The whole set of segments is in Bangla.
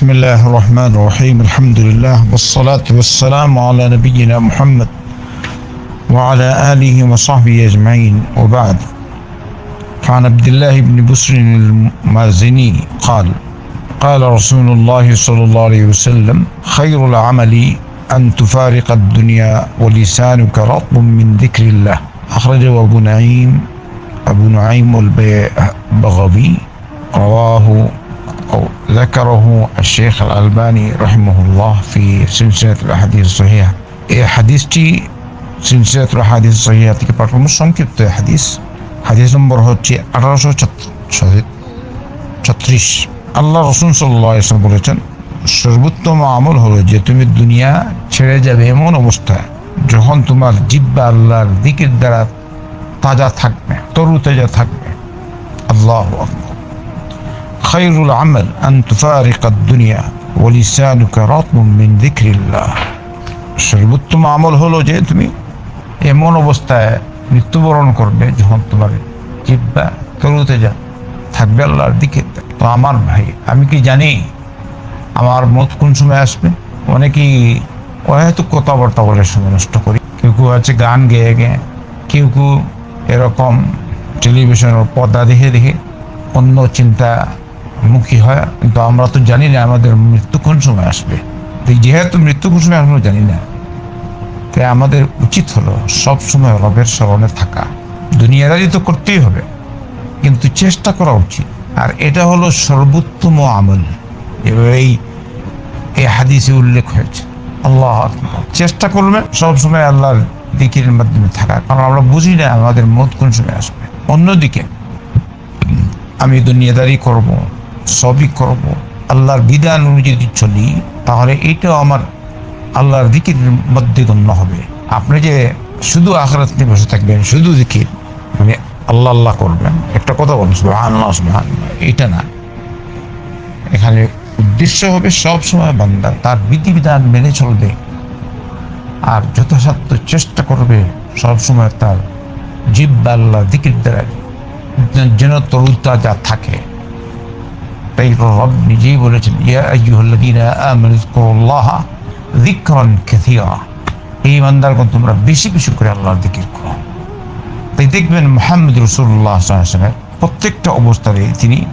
بسم الله الرحمن الرحيم الحمد لله والصلاة والسلام على نبينا محمد وعلى آله وصحبه أجمعين وبعد فعن عبد الله بن بسر المازني قال قال رسول الله صلى الله عليه وسلم خير العمل أن تفارق الدنيا ولسانك رطب من ذكر الله أخرجه أبو نعيم أبو نعيم البغوي رواه أو ذكره الشيخ الألباني رحمه الله في سلسلة الأحاديث الصحيحة এই হাদিসটি সিলসিলাত হাদিস সহিয়া থেকে পাঠানো সংক্ষিপ্ত হাদিস হাদিস নম্বর হচ্ছে আঠারোশো ছত্রিশ আল্লাহ রসুন সাল্লাহ ইসলাম বলেছেন সর্বোত্তম আমল হলো যে তুমি দুনিয়া ছেড়ে যাবে এমন অবস্থায় যখন তোমার জিব্বা আল্লাহর দিকের দ্বারা তাজা থাকবে তরু তাজা থাকবে আল্লাহ خير العمل أن تفارق الدنيا ولسانك رطب من ذكر الله সর্বোত্তম আমল হলো যে তুমি এমন অবস্থায় মৃত্যুবরণ করবে যখন তোমার জিব্বা তরুতে যা থাকবে আল্লাহর দিকে তো আমার ভাই আমি কি জানি আমার মত কোন সময় আসবে অনেকেই হয়তো কথাবার্তা বলে সময় নষ্ট করি কেউ কেউ আছে গান গেয়ে গেয়ে কেউ কেউ এরকম টেলিভিশনের পর্দা দেখে দেখে অন্য চিন্তা মুখী হয়, কিন্তু আমরা তো জানি না আমাদের মৃত্যু কোন সময় আসবে। যেহেতু মৃত্যু কোন সময় আমরা জানি না। তাই আমাদের উচিত হলো সব সময় রবের স্মরণে থাকা। দুনিয়াদারি তো করতেই হবে, কিন্তু চেষ্টা করা উচিত। আর এটা হলো সর্বোত্তম আমল। এবার এই এই হাদিসে উল্লেখ হয়েছে। আল্লাহ চেষ্টা করবেন সব সময় আল্লাহর দিকের মাধ্যমে থাকা, কারণ আমরা বুঝি না আমাদের মত কোন সময় আসবে। অন্যদিকে, আমি দুনিয়াদারি করব সবই করব। আল্লাহর বিধান অনুযায়ী যদি চলি, তাহলে এটাও আমার আল্লাহর দিকের মধ্যে গণ্য হবে। আপনি যে শুধু আখরাত নিয়ে বসে থাকবেন, শুধু দিকে মানে আল্লাহ আল্লাহ করবেন। একটা কথা বলুন আল্লাহ এটা না। এখানে উদ্দেশ্য হবে সব সময় বান্দা তার বিধিবিধান মেনে চলবে আর যথাসাধ্য চেষ্টা করবে সব সময় তার জিব্বা আল্লাহ দিকের দ্বারা। যেন তরুতা যা থাকে। তাই রব নিজেই বলেছেন ইয়া আইয়ুহাল্লাযীনা আমানু যিকুরুল্লাহা যিকরান কাসীরা এই তোমরা বেশি বেশি করে আল্লাহর জিকির করো তাই দেখবেন মুহাম্মদ আলাইহি ওয়াসাল্লাম প্রত্যেকটা অবস্থায় তিনি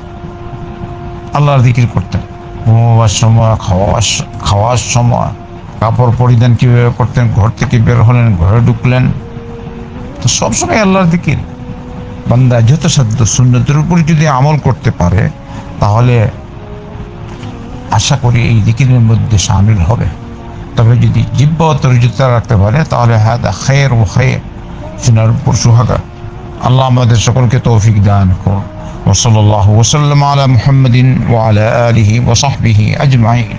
আল্লাহর জিকির করতেন। ঘুমাবার সময়, খাওয়ার স- খাওয়ার সময়, কাপড় পরিধান কীভাবে করতেন, ঘর থেকে বের হলেন, ঘরে ঢুকলেন। তো সবসময় আল্লাহর দিকির। বান্দা যথাসাধ্য সুন্নতের উপর যদি আমল করতে পারে তাহলে আশা করি এই দিকিরের মধ্যে সামিল হবে তবে যদি জিব্বা তরুজতা রাখতে পারে তাহলে হ্যাঁ খের ও খের শোনার উপর সুহাগা আল্লাহ আমাদের সকলকে তৌফিক দান করুন وصلى الله وسلم على محمد وعلى آله وصحبه أجمعين